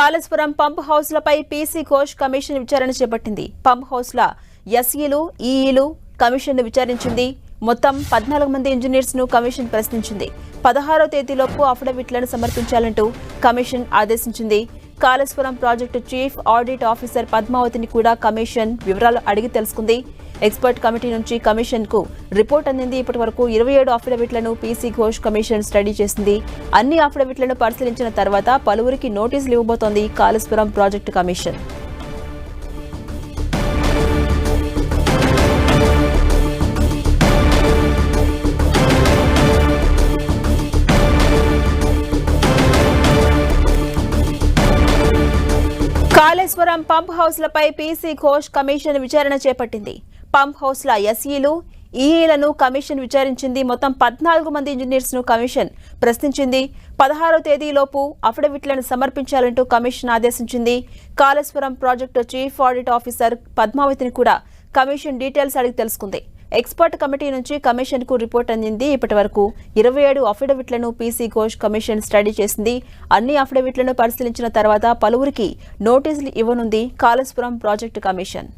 Kaleshwaram pump హౌస్లపై PC Ghosh commission విచారణ చేపట్టింది. పంప్ హౌస్ల ఎస్ఈలు ఈఈలు కమిషన్ను విచారించింది. మొత్తం పద్నాలుగు మంది ఇంజనీర్స్ను కమిషన్ ప్రశ్నించింది. పదహారో తేదీలోపు అఫిడవిట్లను సమర్పించాలంటూ కమిషన్ ఆదేశించింది. Kaleshwaram project chief audit officer పద్మావతిని కూడా కమిషన్ వివరాలు అడిగి తెలుసుకుంది. ఎక్స్పర్ట్ కమిటీ నుంచి కమిషన్కు రిపోర్ట్ అందింది. ఇప్పటి వరకు ఇరవై ఏడు అఫిడవిట్లను పీసీ ఘోష్ కమిషన్ స్టడీ చేసింది. అన్ని అఫిడవిట్లను పరిశీలించిన తర్వాత పలువురికి నోటీసులు ఇవ్వబోతోంది Kaleshwaram project commission. Kaleshwaram pump హౌస్లపై PC Ghosh commission విచారణ చేపట్టింది. పంప్ హౌస్ల ఎస్ఈలు ఈఈలను కమిషన్ విచారించింది. మొత్తం పద్నాలుగు మంది ఇంజనీర్స్ను కమిషన్ ప్రశ్నించింది. పదహారో తేదీలోపు అఫిడవిట్లను సమర్పించాలంటూ కమిషన్ ఆదేశించింది. Kaleshwaram project chief audit officer పద్మావతిని కూడా కమిషన్ డీటెయిల్స్ అడిగి తెలుసుకుంది. ఎక్స్పర్ట్ కమిటీ నుంచి కమిషన్కు రిపోర్ట్ అందింది. ఇప్పటి వరకు ఇరవై ఏడు అఫిడవిట్లను పీసీ ఘోష్ కమిషన్ స్టడీ చేసింది. అన్ని అఫిడవిట్లను పరిశీలించిన తర్వాత పలువురికి నోటీసులు ఇవ్వనుంది కాళేశ్వరం ప్రాజెక్టు కమిషన్.